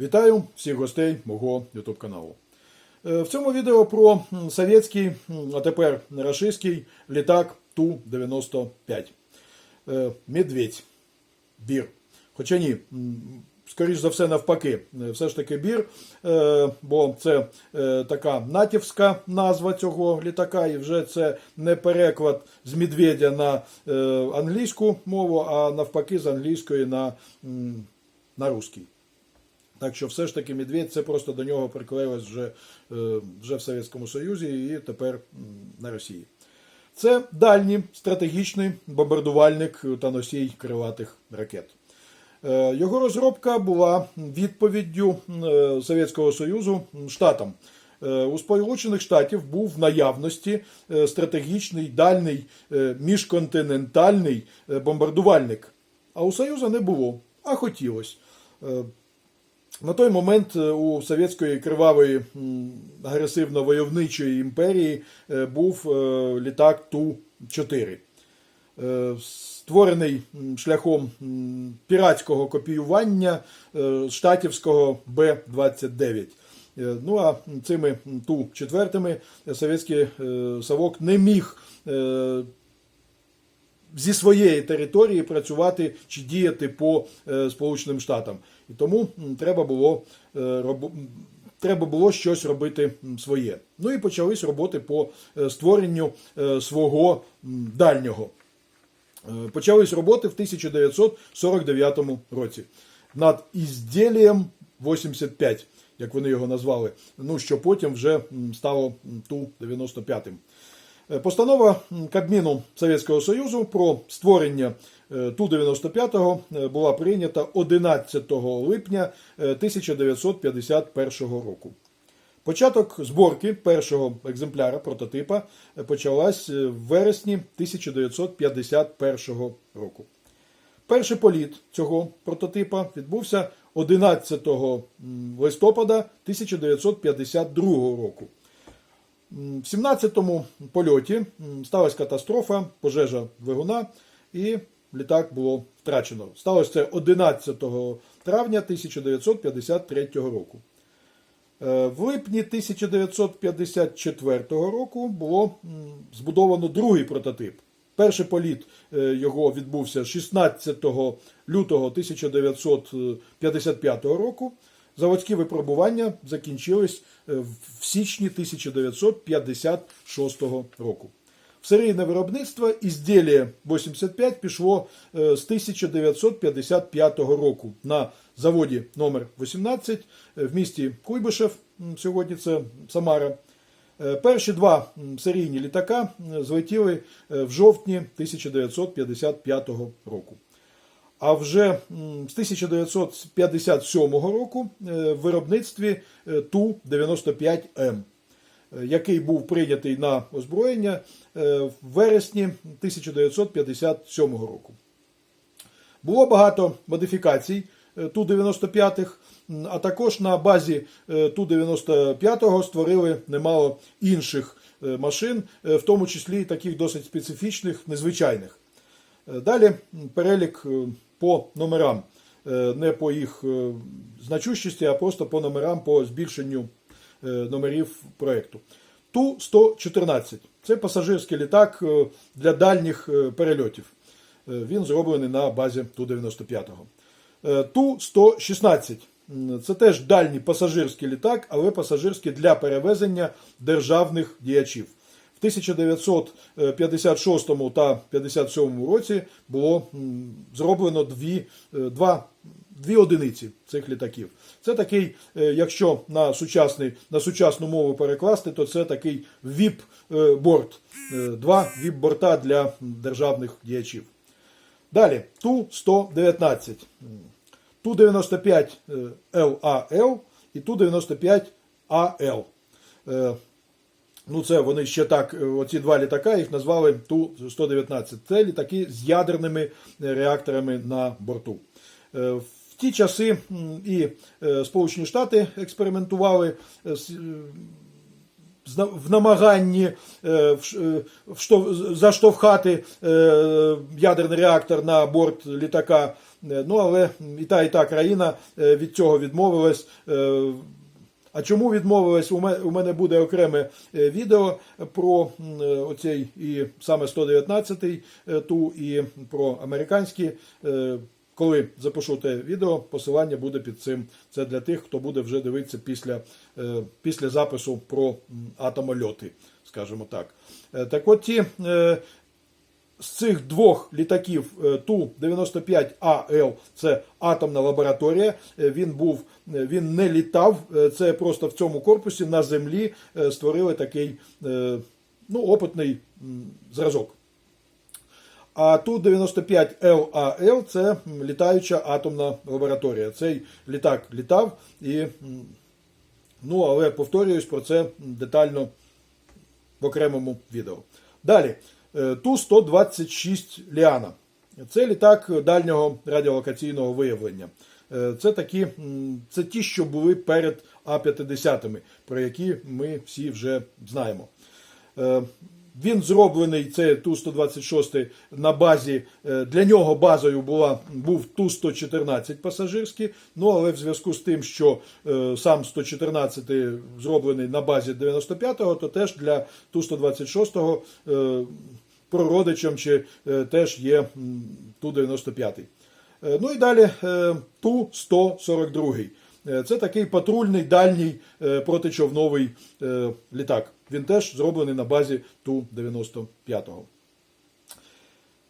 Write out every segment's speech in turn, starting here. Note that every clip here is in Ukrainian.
Вітаю всіх гостей мого YouTube каналу. Е, В цьому відео про совєтський, а тепер рашистський літак Ту-95. Е, Медведь. Бір. Хоча ні, скоріш за все, навпаки, Е, все ж таки бір, бо це така натівська назва цього літака, і вже це не переклад з медведя на англійську мову, а навпаки, з англійської на, на русський. Так що все ж таки медведь це просто до нього приклеїлось вже, е, вже в Совєтському Союзі і тепер на Росії. Це дальній стратегічний бомбардувальник та носій крилатих ракет. Е, Його розробка була відповіддю е, Совєтського Союзу штатам. У Сполучених Штатів був в наявності стратегічний дальний міжконтинентальний бомбардувальник. А у Союзу не було, а хотілося. На той момент е, у совєтської кривавої агресивно-войовничої імперії е, був е, літак Ту-4. Е, Створений шляхом піратського копіювання штатівського Б-29. Е, Ну а цими Ту-4 совєтський Савок не міг зі своєї території працювати чи діяти по е, Сполученим Штатам. І тому треба було, е, треба було щось робити своє. Ну і почались роботи по е, створенню свого дальнього. Почались роботи в 1949 році над ізділієм 85, як вони його назвали. Ну що потім вже стало Ту-95. Е, Постанова Кабміну Совєтського Союзу про створення е, Ту-95 е, була прийнята 11 липня е, 1951 року. Початок зборки першого екземпляра прототипа почалась в вересні 1951 року. Перший політ цього прототипа відбувся 11 листопада 1952 року. В 17-му польоті сталася катастрофа, пожежа двигуна, і літак було втрачено. Сталося це 11 травня 1953 року. Е, В липні 1954 року було збудовано другий прототип. Перший політ е, його відбувся 16 лютого 1955 року. Заводські випробування закінчились е, в січні 1956 року. В серійне виробництво ізділля 85 пішло е, з 1955 року на заводі номер 18 е, в місті Куйбишев, сьогодні це Самара. Перші два серійні літака злетіли в жовтні 1955 року. А вже з 1957 року е, в виробництві е, Ту-95М, е, який був прийнятий на озброєння в вересні 1957 року. Було багато модифікацій е, Ту-95, м, а також на базі е, Ту-95 створили немало інших машин, в тому числі таких досить специфічних, незвичайних. Далі перелік по номерам, Е, не по їх е, значущості, а просто по номерам по збільшенню е, номерів проєкту. Ту-114 це пасажирський літак для дальніх перельотів. Він зроблений на базі Ту-95. Е, Ту-116 це теж дальній пасажирський літак, але пасажирський для перевезення державних діячів. В 1956 та 1957 році було зроблено дві, е, два, дві одиниці цих літаків. Це такий, е, якщо на, сучасний, на сучасну мову перекласти, то це такий ВІП-борт. Два ВІП-борта для державних діячів. Далі Ту-119, Ту-95 ЛАЛ і Ту-95АЛ. Е, Ну, це вони ще так, е, оці два літака, їх назвали Ту-119. Це літаки з ядерними е, реакторами на борту. Е, В ті часи і Сполучені Штати експериментували в намаганні заштовхати ядерний реактор на борт літака. Ну, але і та, і та країна від цього відмовилась. А чому відмовилась? У мене, буде окреме е, відео про е, оцей і саме 119-й е, ту, і про американські. Коли запишу те відео, посилання буде під цим. Це для тих, хто буде вже дивитися після, після запису про атомольоти, скажімо так. Так от ті з цих двох літаків е, Ту-95АЛ, це атомна лабораторія. е, Він був, е, він не літав. Це просто в цьому корпусі на землі створили такий ну, опитний зразок. А Ту-95ЛАЛ це літаюча атомна лабораторія. Цей літак літав і, ну, але повторююсь про це детально в окремому відео. Далі, Ту-126 Ліана. Це літак дальнього радіолокаційного виявлення. Е, Це такі, це ті, що були перед А-50, про які ми всі вже знаємо. Він зроблений, це Ту-126 на базі, е, для нього базою була, був Ту-114 пасажирський, ну але в зв'язку з тим, що е, сам 114 зроблений на базі 95-го, то теж для Ту-126 е, прородичем чи теж є м, Ту-95. Е, Ну і далі е, Ту-142. Е, Це такий патрульний дальній протичовновий літак. Він теж зроблений на базі Ту-95.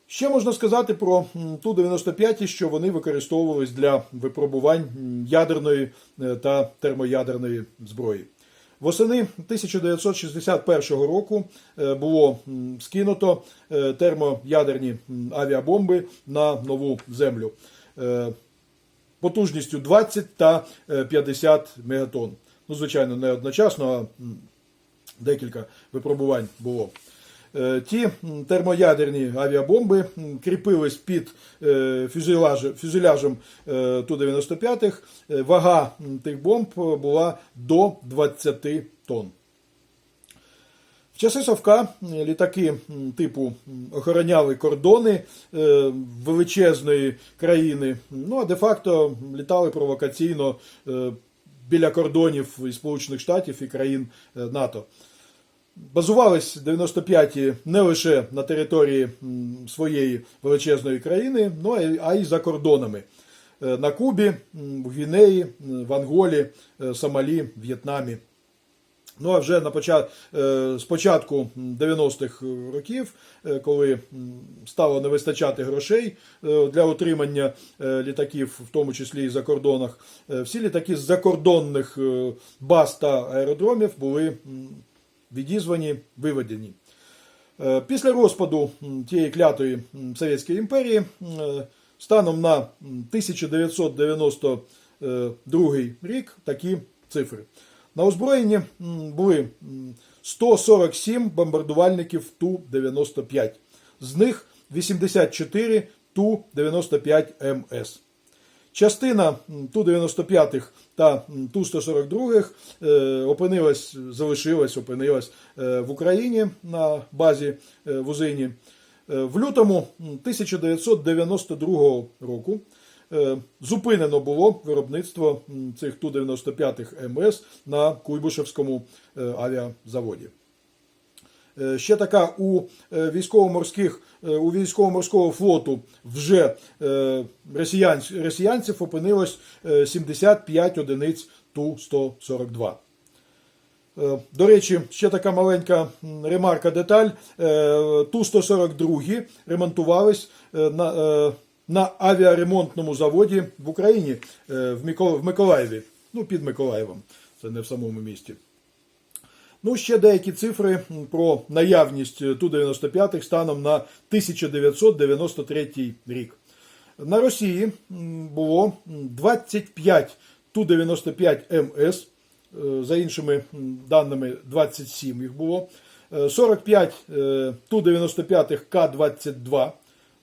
Ще можна сказати про м, Ту-95, що вони використовувались для випробувань ядерної е, та термоядерної зброї. Восени 1961 року е, було скинуто е, термоядерні авіабомби на нову землю потужністю 20 та е, 50 мегатон. Ну, звичайно, не одночасно, а декілька випробувань було. Е, Ті термоядерні авіабомби кріпились під е, фюзеляж- фюзеляжем е, Ту-95. Е, Вага тих бомб була до 20 тонн. В часи Совка літаки типу охороняли кордони величезної країни, ну а де-факто літали провокаційно біля кордонів і Сполучених Штатів і країн НАТО. Базувались 95-ті не лише на території своєї величезної країни, ну а й- за кордонами. Е, На Кубі, в Гвінеї, в Анголі, е, Сомалі, В'єтнамі. Ну а вже на почат... е, з початку 90-х років, коли стало не вистачати грошей для отримання літаків, в тому числі і за кордонах, всі літаки з закордонних баз та аеродромів були відізвані, виведені. Е, Після розпаду тієї клятої Совєтської імперії е, станом на 1992 рік такі цифри. На озброєнні були 147 бомбардувальників Ту-95, з них 84 Ту-95МС. Частина м, Ту-95 та м, Ту-142 е, опинилась, залишилась, опинилась е, в Україні на базі е, в Узині. Е, В лютому 1992 року зупинено було виробництво цих Ту-95 МС на Куйбишевському е, авіазаводі. Е, Ще така у е, військово-морських е, у військово-морського флоту вже росіянць- росіянців опинилось е, 75 одиниць Ту-142. Е, До речі, ще така маленька ремарка деталь. Е, Ту-142 ремонтувались на, на авіаремонтному заводі в Україні в Миколаєві. Ну, під Миколаєвом. Це не в самому місті. Ну, ще деякі цифри про наявність Ту-95 станом на 1993 рік. На Росії було 25 Ту-95 МС, е, за іншими даними 27 їх було, Е, 45 е, Ту-95 К-22,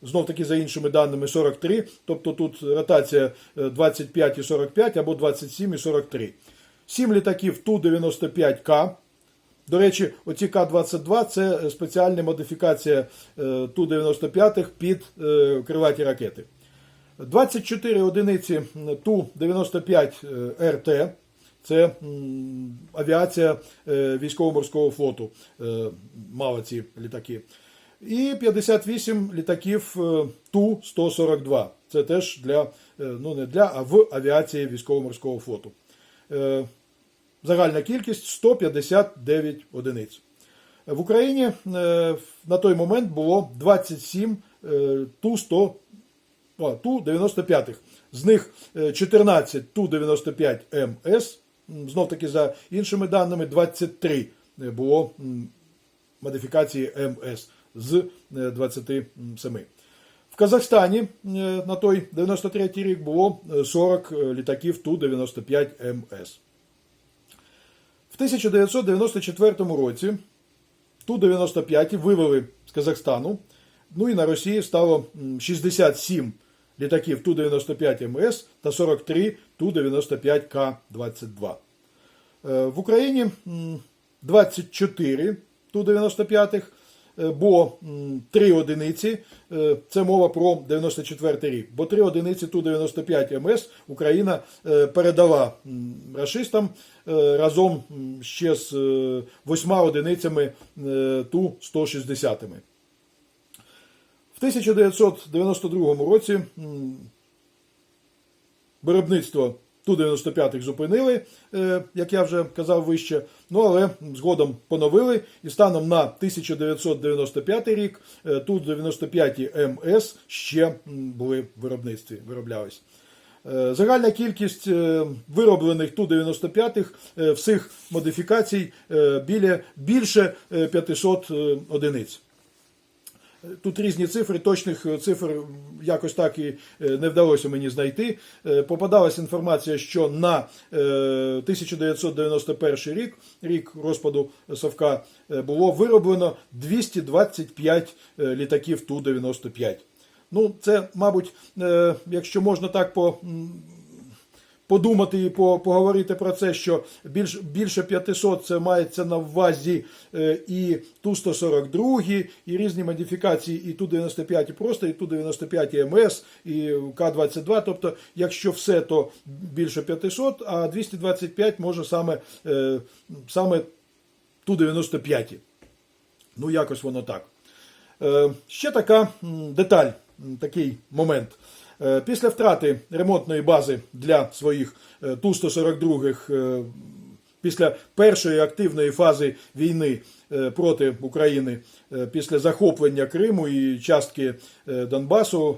знов таки за іншими даними 43, тобто тут ротація е, 25 і 45 або 27 і 43. 7 літаків Ту-95К, до речі, оці К-22 це спеціальна модифікація е, Ту-95 під е, крилаті ракети. 24 одиниці Ту-95 РТ. Це авіація е, військово-морського флоту е, мала ці літаки. І 58 літаків е, Ту-142. Це теж для, е, ну не для, а в авіації військово-морського флоту. Загальна кількість 159 одиниць. В Україні е, на той момент було 27 е, Ту-100 а, Ту-95. З них е, 14 Ту-95 МС. Знов таки за іншими даними 23 було модифікації МС з е, 27. В Казахстані на той 93 рік було е, 40 літаків Ту-95 МС. В 1994 році Ту-95 вивели з Казахстану. Ну і на Росії стало 67 літаків Ту-95 МС та 43 Ту-95 К-22. Е, В Україні 24 Ту-95, е, бо 3 одиниці, е, це мова про 94 рік, бо 3 одиниці Ту-95 МС Україна е, передала м, рашистам е, разом ще з 8 одиницями е, Ту-160. В 1992 році м, виробництво Ту-95 зупинили, е, як я вже казав вище, ну але згодом поновили і станом на 1995 рік е, Ту-95 МС ще були в виробництві, вироблялись. Е, Загальна кількість вироблених Ту-95 е, всіх модифікацій біля, більше е, 500 е, одиниць. Тут різні цифри, точних е, цифр якось так і е, не вдалося мені знайти. Е, Попадалась інформація, що на е, 1991 рік, рік розпаду Совка, було вироблено 225 е, літаків Ту-95. Ну, це, мабуть, якщо можна так по. Подумати і поговорити про це, що більш, більше 500 це мається на увазі е, і Ту-142, і різні модифікації, і Ту-95 просто, і Ту-95 МС, і К-22. Тобто, якщо все, то більше 500, а 225 може саме, е, саме Ту-95. Ну, якось воно так. Е, Ще така деталь, такий момент. Е, Після втрати ремонтної бази для своїх е, Ту-142 е, після першої активної фази війни проти України, після захоплення Криму і частки Донбасу,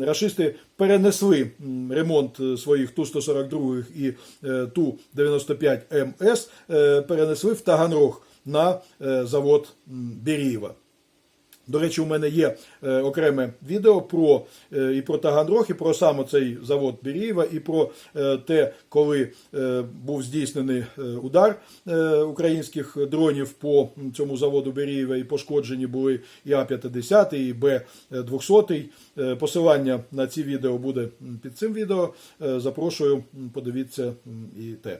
рашисти перенесли ремонт своїх Ту-142 і е, Ту-95 МС, е, перенесли в Таганрог на завод Берієва. До речі, у мене є е, окреме відео про е, і про Таганрог, і про саме цей завод Бірієва, і про е, те, коли був здійснений удар українських дронів по цьому заводу Бірієва, і пошкоджені були і А-50, і Б-200. Е, посилання на ці відео буде під цим відео. Запрошую, подивіться і те.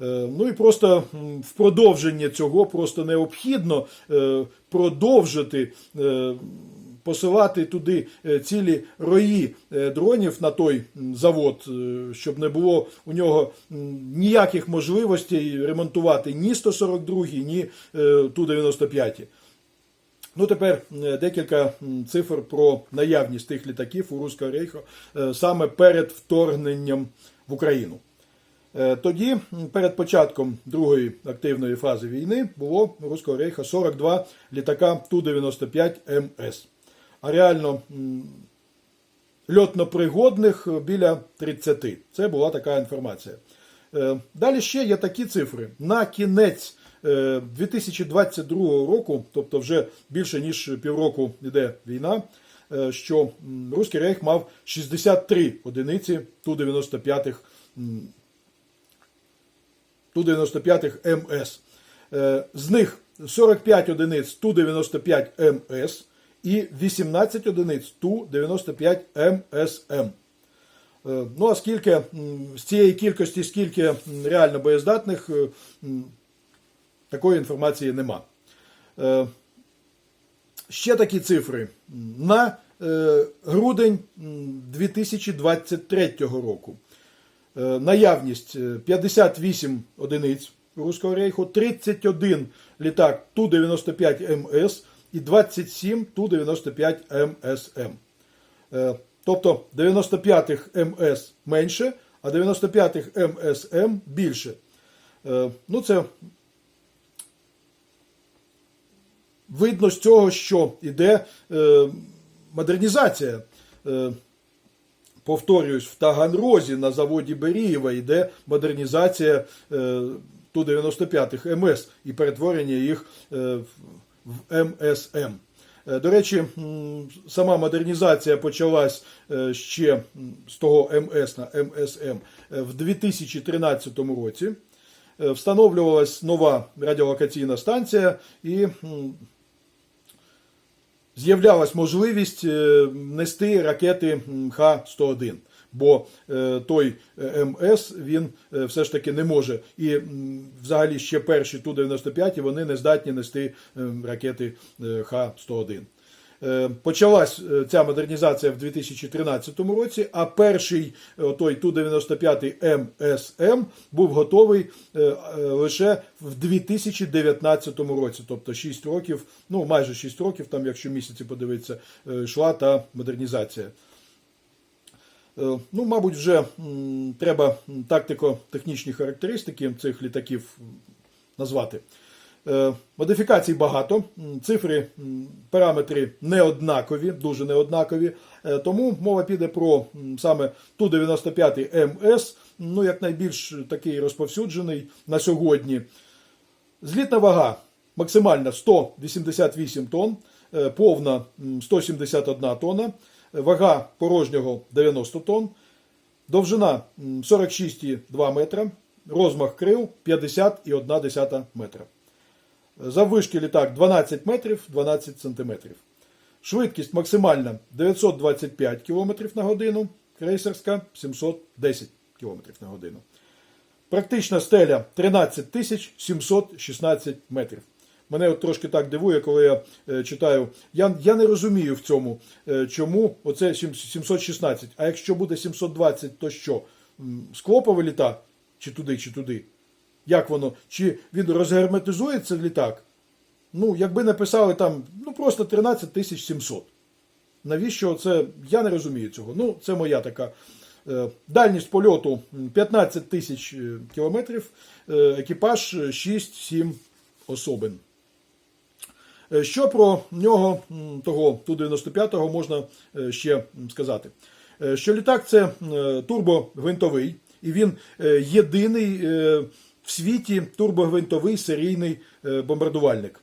Е, Ну і просто в продовження цього просто необхідно е, продовжити е, посилати туди цілі рої дронів на той завод, щоб не було у нього ніяких можливостей ремонтувати ні 142, ні е, Ту-95. Ну, тепер декілька цифр про наявність тих літаків у Руського рейху саме перед вторгненням в Україну. Е, Тоді, перед початком другої активної фази війни, було у Руського рейха 42 літака Ту-95 МС. А реально льотнопригодних е, біля 30. Це була така інформація. Е, Далі ще є такі цифри. На кінець е, 2022 року, тобто вже більше ніж півроку йде війна, е, що Руський рейх мав 63 одиниці Ту-95 м, Ту-95 МС. Е, З них 45 одиниць Ту-95 МС і 18 одиниць Ту-95 МСМ. Е, Ну, а скільки з цієї кількості, скільки реально боєздатних, е, такої інформації нема. Ще такі цифри. На грудень 2023 року. Е, Наявність е, 58 одиниць Руського рейху, 31 літак Ту-95МС і 27 Ту-95 МСМ. Е, Тобто 95-х МС менше, а 95-х МСМ більше. Е, Ну, це видно з цього, що йде е, модернізація. Повторююсь, в Таганрозі на заводі Берієва йде модернізація е, Ту-95 МС і перетворення їх е, в МСМ. Е, До речі, сама модернізація почалась ще з того МС на МСМ в 2013 році. Встановлювалась нова радіолокаційна станція і з'являлась можливість е, нести ракети Х-101. Бо е, той е, МС він все ж таки не може. І взагалі ще перші Ту-95 вони не здатні нести е, ракети е, Х-101. Е, Почалась е, ця модернізація в 2013 році, а перший той Ту-95 МСМ був готовий е, лише в 2019 році, тобто 6 років, ну майже 6 років, там, якщо місяці подивитися, йшла та модернізація. Ну, мабуть, вже треба тактико-технічні характеристики цих літаків назвати. Е, Модифікацій багато, цифри, параметри неоднакові, дуже неоднакові. Е, Тому мова піде про саме Ту-95 МС, ну, як найбільш такий розповсюджений на сьогодні. Злітна вага максимальна 188 тонн, е, повна 171 тонна, вага порожнього 90 тонн, довжина 46,2 метра, розмах крил 50,1 метра. Заввишки літак 12 метрів 12 сантиметрів. Швидкість максимальна 925 км на годину, крейсерська 710 км на годину. Практична стеля 13 716 метрів. Мене от трошки так дивує, коли я е, читаю. Я, я не розумію в цьому, е, чому оце сім- 716. А якщо буде 720, то що? М, Склоповий літак? Чи туди, чи туди? Як воно? Чи він розгерметизується літак? Ну, якби написали там, ну просто 13 700. Навіщо це? Я не розумію цього. Ну, це моя така. е, Дальність польоту 15 тисяч е, кілометрів, е, екіпаж е, 6-7 особин. Що про нього, того Ту-95 можна ще сказати? Що літак це турбогвинтовий, і він єдиний в світі турбогвинтовий серійний е, бомбардувальник.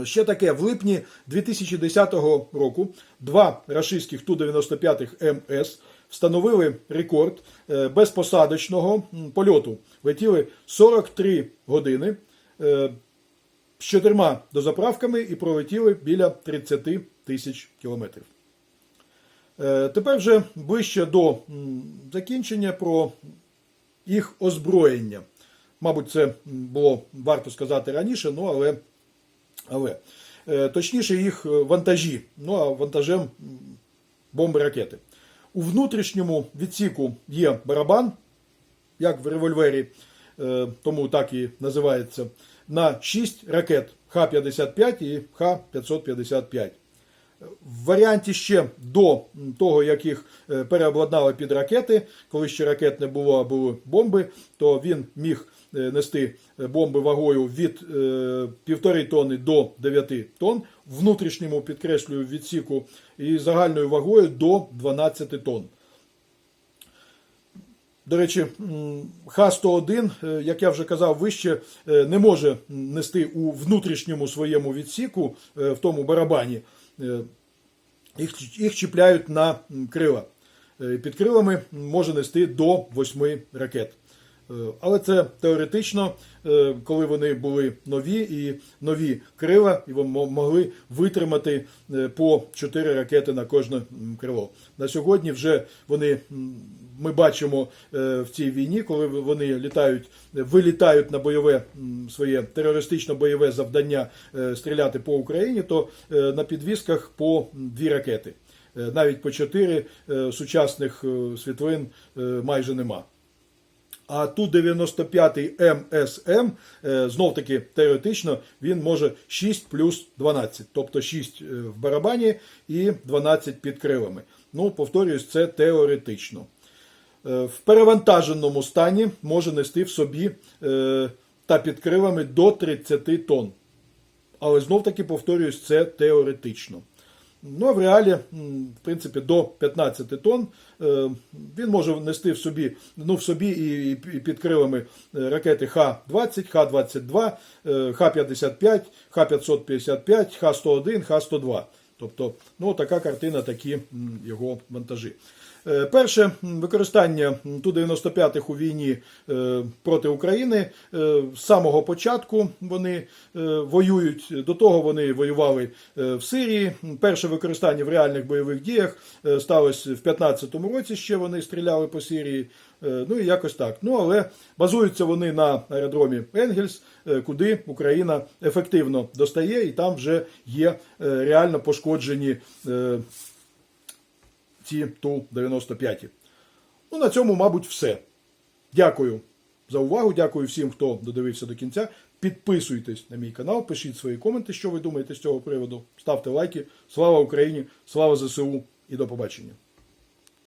Е, Ще таке, в липні 2010 року два рашистських Ту-95 МС встановили рекорд е, безпосадочного польоту. Летіли 43 години з чотирма дозаправками і пролетіли біля 30 тисяч кілометрів. Тепер вже ближче до закінчення про їх озброєння. Мабуть, це було варто сказати раніше, ну але але е, точніше їх е, вантажі. Ну а вантажем бомби ракети. У внутрішньому відсіку є барабан, як в револьвері, е, тому так і називається, на 6 ракет Х-55 і Х-555. В варіанті ще до того, як їх переобладнали під ракети, коли ще ракет не було, а були бомби, то він міг нести бомби вагою від е, півтори тонни до 9 тонн, внутрішньому підкреслюю відсіку і загальною вагою до 12 тонн. До речі, Х-101, е, як я вже казав вище, е, не може нести у внутрішньому своєму відсіку, е, в тому барабані. Е, Їх, їх чіпляють на крила. Е, Під крилами може нести до 8 ракет. Е, Але це теоретично, е, коли вони були нові і нові крила, і вони могли витримати е, по 4 ракети на кожне крило. На сьогодні вже вони ми бачимо в цій війні, коли вони літають, вилітають на бойове своє терористично-бойове завдання стріляти по Україні, то на підвісках по дві ракети. Навіть по 4 е, сучасних світлин майже нема. А Ту-95 МСМ, е, знов таки теоретично, він може 6 плюс 12, тобто 6 в барабані і 12 під крилами. Ну, повторюсь, це теоретично. Е, В перевантаженому стані може нести в собі е, та під крилами до 30 тонн. Але знов таки повторюсь, це теоретично. Ну, в реалі, в принципі, до 15 тонн е, він може нести в собі, ну, в собі і, під крилами е, ракети Х-20, Х-22, е, Х-55, Х-555, Х-101, Х-102. Тобто, ну, така картина, такі його вантажі. Е, Перше використання Ту-95 у війні е, проти України. Е, З самого початку вони воюють. До того вони воювали в Сирії. Перше використання в реальних бойових діях сталося в 15-му році. Ще вони стріляли по Сирії. Ну і якось так. Ну але базуються вони на аеродромі Енгельс, куди Україна ефективно достає, і там вже є реально пошкоджені ці Ту-95. Ну, на цьому, мабуть, все. Дякую за увагу. Дякую всім, хто додивився до кінця. Підписуйтесь на мій канал, пишіть свої коменти, що ви думаєте з цього приводу. Ставте лайки. Слава Україні! Слава ЗСУ і до побачення!